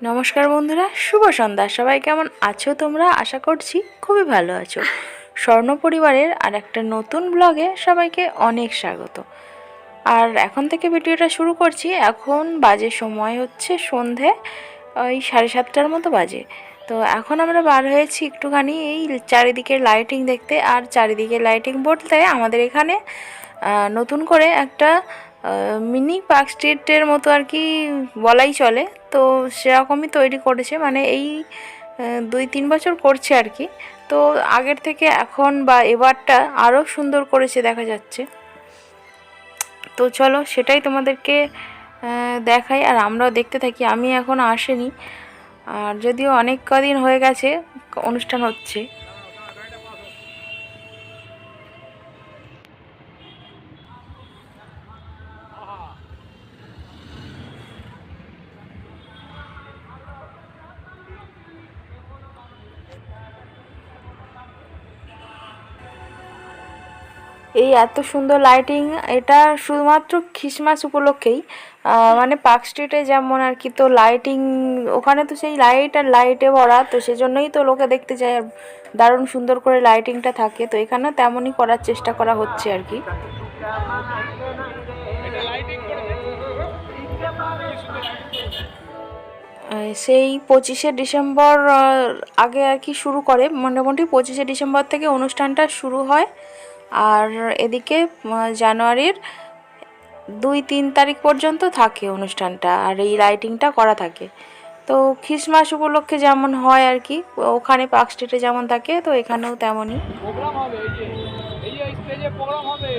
নমস্কার বন্ধুরা, শুভ সন্ধ্যা। সবাই কেমন আছো তোমরা? আশা করছি খুবই ভালো আছো। স্বর্ণ পরিবারের আর একটা নতুন ব্লগে সবাইকে অনেক স্বাগত। আর এখন থেকে ভিডিওটা শুরু করছি। এখন বাজে সময় হচ্ছে সন্ধে, ওই সাড়ে সাতটার মতো বাজে। তো এখন আমরা বার হয়েছি একটুখানি এই চারিদিকের লাইটিং দেখতে। আর চারিদিকে লাইটিং বলতে আমাদের এখানে নতুন করে একটা মিনি পার্ক স্ট্রিটের মতো আর কি বলাই চলে। তো সেরকমই তৈরি করেছে। মানে এই দুই তিন বছর করছে আর কি। তো আগের থেকে এখন বা এবারটা আরও সুন্দর করেছে দেখা যাচ্ছে। তো চলো সেটাই তোমাদেরকে দেখাই। আর আমরাও দেখতে থাকি। আমি এখন আসিনি। আর যদিও অনেক কদিন হয়ে গেছে, অনুষ্ঠান হচ্ছে। এই এত সুন্দর লাইটিং এটা শুধুমাত্র খ্রিসমাস উপলক্ষেই মানে পার্ক স্ট্রিটে যেমন আর কি তো লাইটিং ওখানে তো সেই লাইট আর লাইটে ভরা, তো সেজন্যই তো লোকে দেখতে যায় আর দারুণ সুন্দর করে লাইটিংটা থাকে, তো এখানেও তেমনই করার চেষ্টা করা হচ্ছে আর কি। সেই পঁচিশে ডিসেম্বর আগে আর কি শুরু করে, মোটামুটি পঁচিশে ডিসেম্বর থেকে অনুষ্ঠানটা শুরু হয়। আর এদিকে জানুয়ারির দুই তিন তারিখ পর্যন্ত থাকে অনুষ্ঠানটা আর এই লাইটিংটা করা থাকে। তো খ্রিসমাস উপলক্ষে যেমন হয় আর কি, ওখানে পার্ক স্ট্রিটে যেমন থাকে, তো এখানেও তেমনই। হবে, এই যে, এই হবে।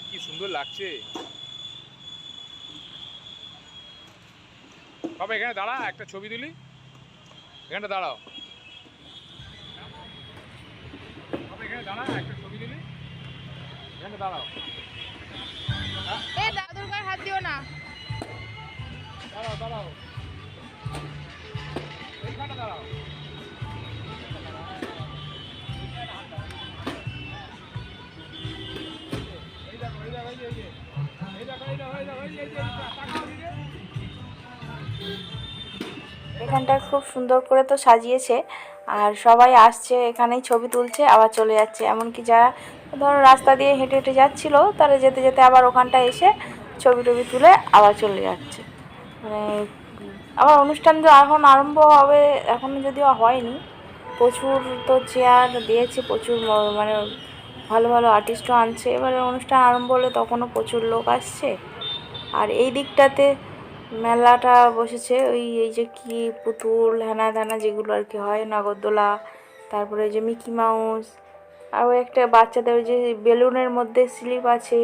দেখ কি সুন্দর লাগছে? বাবা এখানে দাঁড়া একটা ছবি তুলি। এখানটা দাঁড়াও। বাবা এখানে দাঁড়া একটা ছবি তুলি। দাঁড়াও। এ দাদুর গায়ে হাত দিও না। দাঁড়াও দাঁড়াও। দাঁড়াও। এখানটা খুব সুন্দর করে তো সাজিয়েছে, আর সবাই আসছে, এখানেই ছবি তুলছে, আবার চলে যাচ্ছে। এমনকি যারা ধরো রাস্তা দিয়ে হেঁটে হেঁটে যাচ্ছিল, তারা যেতে যেতে আবার ওখানটা এসে ছবি টবি তুলে আবার চলে যাচ্ছে। মানে আবার অনুষ্ঠান তো এখন আরম্ভ হবে এখনও যদিও হয়নি। প্রচুর তো চেয়ার দিয়েছে, প্রচুর মানে ভালো ভালো আর্টিস্টও আনছে। এবারে অনুষ্ঠান আরম্ভ হলে তখনও প্রচুর লোক আসছে। আর এই দিকটাতে মেলাটা বসেছে, ওই, এই যে কি পুতুল হ্যানা ধানা যেগুলো আর কি হয়, নাগরদোলা, তারপরে যে মিকি মাউস, আর ওই একটা বাচ্চাদের ওই যে বেলুনের মধ্যে স্লিপ আছে,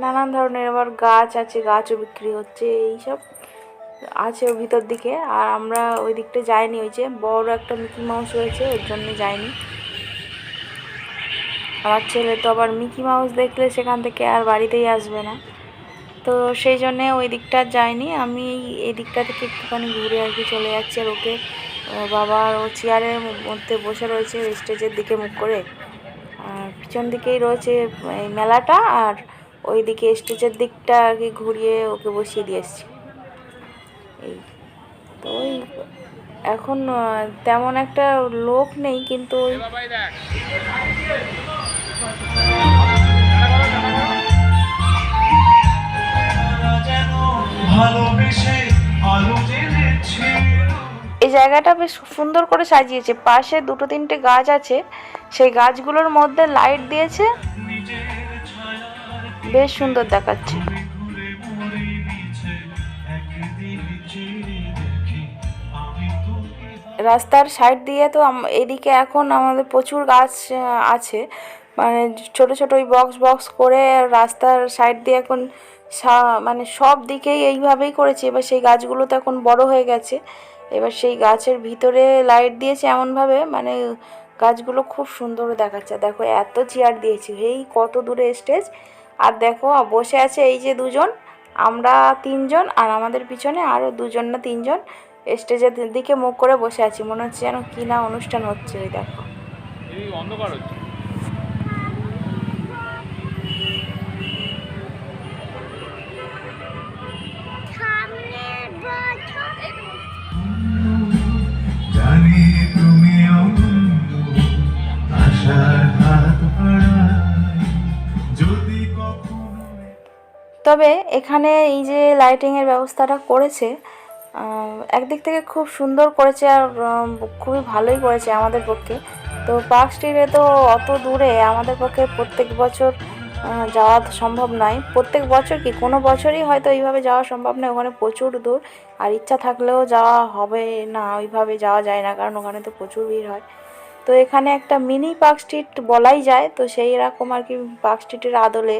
নানান ধরনের আবার গাছ আছে, গাছও বিক্রি হচ্ছে, এইসব আছে ভিতর দিকে। আর আমরা ওই দিকটা যাইনি, ওই যে বড় একটা মিকি মাউস রয়েছে, ওর জন্য যাইনি। আমার ছেলে তো আবার মিকি মাউস দেখলে সেখান থেকে আর বাড়িতেই আসবে না। তো সেই জন্যে ওই দিকটা যাইনি। আমি এই- দিকটা থেকে একটুখানি ঘুরে আর কি চলে যাচ্ছি আর ওকে বাবা ও চেয়ারের মধ্যে বসে রয়েছে স্টেজের দিকে মুখ করে। আর পিছন দিকেই রয়েছে, এই মেলাটা আর ওই দিকে স্টেজের দিকটা আর কি ঘুরিয়ে ওকে বসিয়ে দিয়ে এসছি। এই তো ওই এখন তেমন একটা লোক নেই কিন্তু ওই এই জায়গাটা বেশ সুন্দর করে সাজিয়েছে। পাশে দুটো তিনটে গাছ আছে। সেই গাছগুলোর মধ্যে লাইট দিয়েছে। বেশ সুন্দর দেখাচ্ছে। রাস্তার সাইড দিয়ে তো এদিকে এখন আমাদের প্রচুর গাছ আছে। মানে ছোট ছোট ওই বক্স বক্স করে রাস্তার সাইড দিয়ে এখন মানে সব দিকেই এইভাবেই করেছে। এবার সেই গাছগুলো তো এখন বড় হয়ে গেছে। এবার সেই গাছের ভিতরে লাইট দিয়েছে এমনভাবে মানে গাছগুলো খুব সুন্দর দেখাচ্ছে। দেখো, এত চেয়ার দিয়েছি। এই কত দূরে স্টেজ আর দেখো, বসে আছে এই যে দুজন, আমরা তিনজন, আর আমাদের পিছনে আরও দুজন না তিনজন স্টেজের দিকে মুখ করে বসে আছি। মনে হচ্ছে যেন কী না অনুষ্ঠান হচ্ছে দেখো। অন্ধকার হচ্ছে। তবে এখানে এই যে লাইটিংয়ের ব্যবস্থাটা করেছে একদিক থেকে খুব সুন্দর করেছে আর খুবই ভালোই করেছে আমাদের পক্ষে। তো পার্ক স্ট্রিটে তো অত দূরে আমাদের পক্ষে প্রত্যেক বছর যাওয়া সম্ভব নয়। প্রত্যেক বছর কি, কোনো বছরই হয়তো এইভাবে যাওয়া সম্ভব নয়। ওখানে প্রচুর দূর। আর ইচ্ছা থাকলেও যাওয়া হবে না, ওইভাবে যাওয়া যায় না, কারণ ওখানে তো প্রচুর ভিড় হয়। তো এখানে একটা মিনি পার্ক স্ট্রিট বলাই যায়, তো সেই রকম আর কি পার্ক স্ট্রিটের আদলে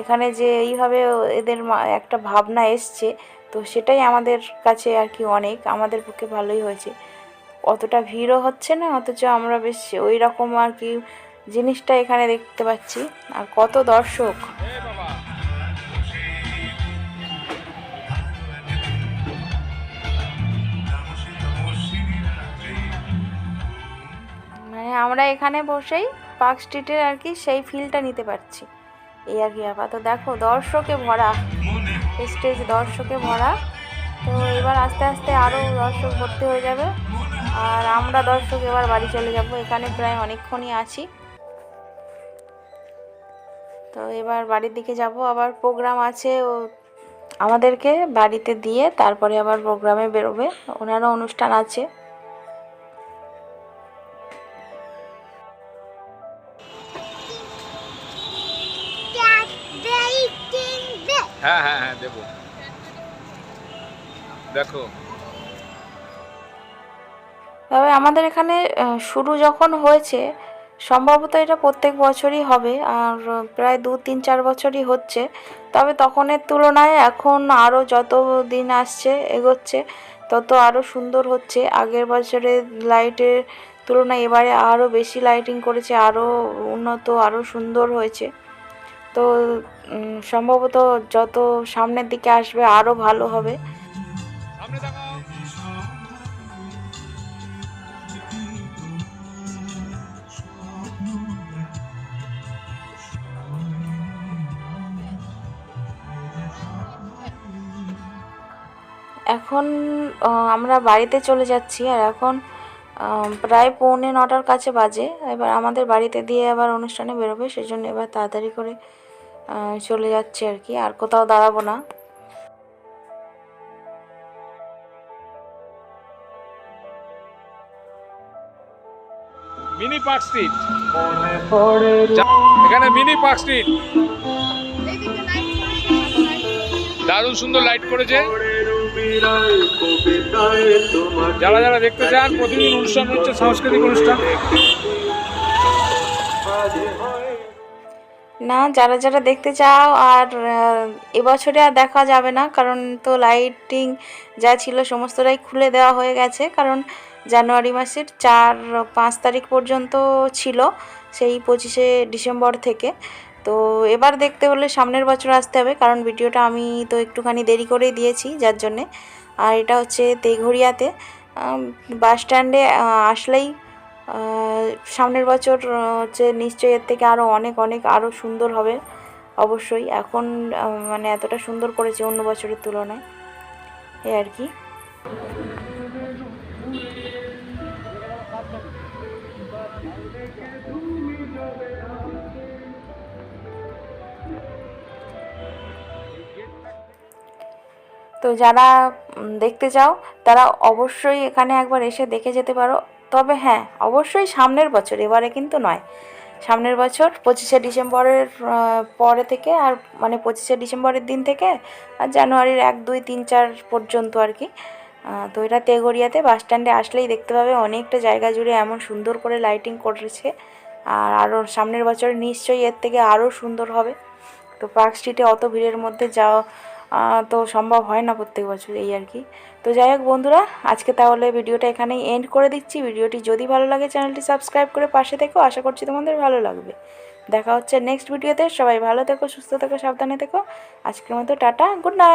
এখানে যে এইভাবে এদের একটা ভাবনা এসছে, তো সেটাই আমাদের কাছে আর কি অনেক, আমাদের পক্ষে ভালোই হয়েছে। অতটা ভিড়ও হচ্ছে না, অথচ আমরা বেশ ওই রকম আর কি জিনিসটা এখানে দেখতে পাচ্ছি, আর কত দর্শক। আমরা এখানে বসেই পার্ক স্ট্রিটের আর কি সেই ফিলটা নিতে পারছি। এই আর কি ব্যাপার। তো দেখো দর্শকে ভরা। স্টেজ দর্শকে ভরা। তো এবার আস্তে আস্তে আরও দর্শক ভর্তি হয়ে যাবে। আর আমরা দর্শক এবার বাড়ি চলে যাব। এখানে প্রায় অনেকক্ষণই আছি। তো এবার বাড়ির দিকে যাব। আবার প্রোগ্রাম আছে ও আমাদেরকে বাড়িতে দিয়ে তারপরে আবার প্রোগ্রামে বেরোবে। ওনারও অনুষ্ঠান আছে। হ্যাঁ হ্যাঁ হ্যাঁ দেবো। দেখো। তবে আমাদের এখানে শুরু যখন হয়েছে, সম্ভবত এটা প্রত্যেক বছরই হবে, আর প্রায় দু, তিন, চার বছরই হচ্ছে। তবে তখনের তুলনায় এখন আরও যত দিন আসছে, এগোচ্ছে, তত আরও সুন্দর হচ্ছে। আগের বছরের লাইটের তুলনায় এবারে আরও বেশি লাইটিং করেছে আরও উন্নত আরও সুন্দর হয়েছে। তো সম্ভবত যত সামনের দিকে আসবে আরও ভালো হবে। এখন আমরা বাড়িতে চলে যাচ্ছি আর এখন প্রায় পৌনে নটার কাছে বাজে। এবার আমাদের বাড়িতে দিয়ে আবার অনুষ্ঠানে বেরোবে, সেজন্য এবার তাড়াতাড়ি করে চলে যাচ্ছি আর কি আর কোথাও দাঁড়াবো না। Mini Park Street. এখানে মিনি পার্ক স্ট্রিট। এইদিকে দারুণ সুন্দর লাইট করেছে। যারা যারা দেখতে চান প্রতিদিন অনুষ্ঠান হচ্ছে সাংস্কৃতিক অনুষ্ঠান। না, যারা যারা দেখতে চাও আর এবছরে আর দেখা যাবে না, কারণ তো লাইটিং যা ছিল সমস্তটাই খুলে দেওয়া হয়ে গেছে, কারণ জানুয়ারি মাসের চার, পাঁচ তারিখ পর্যন্ত ছিল, সেই পঁচিশে ডিসেম্বর থেকে। তো এবার দেখতে হলে সামনের বছর আসতে হবে, কারণ ভিডিওটা আমি তো একটুখানি দেরি করেই দিয়েছি, যার জন্যে। আর এটা হচ্ছে তেঘরিয়াতে বাস স্ট্যান্ডে আসলেই সামনের বছর হচ্ছে নিশ্চয়ই এর থেকে আরও অনেক অনেক আরও সুন্দর হবে, অবশ্যই। এখন মানে এতটা সুন্দর করেছে অন্য বছরের তুলনায়, এই আর কি। তো যারা দেখতে চাও, তারা অবশ্যই এখানে একবার এসে দেখে যেতে পারো। তবে হ্যাঁ অবশ্যই সামনের বছর, এবারে কিন্তু নয়। সামনের বছর, পঁচিশে ডিসেম্বরের পরে থেকে আর মানে পঁচিশে ডিসেম্বরের দিন থেকে আর জানুয়ারির এক, দুই, তিন, চার পর্যন্ত আর কি। তো এটা তেগড়িয়াতে বাস স্ট্যান্ডে আসলেই দেখতে পাবে অনেকটা জায়গা জুড়ে এমন সুন্দর করে লাইটিং করেছে। আর আরও সামনের বছর নিশ্চয়ই এর থেকে আরও সুন্দর হবে। তো পার্ক স্ট্রিটে অত ভিড়ের মধ্যে যাওয়া তো সম্ভব হয় না প্রত্যেক বছর এই আর কি। তো যাই হোক বন্ধুরা, আজকে তাহলে ভিডিওটা এখানেই এন্ড করে দিচ্ছি। ভিডিওটি যদি ভালো লাগে, চ্যানেলটি সাবস্ক্রাইব করে পাশে থেকো। আশা করছি তোমাদের ভালো লাগবে। দেখা হচ্ছে নেক্সট ভিডিওতে সবাই ভালো থেকো, সুস্থ থেকো, সাবধানে থেকো। আজকের মতো টাটা গুড নাইট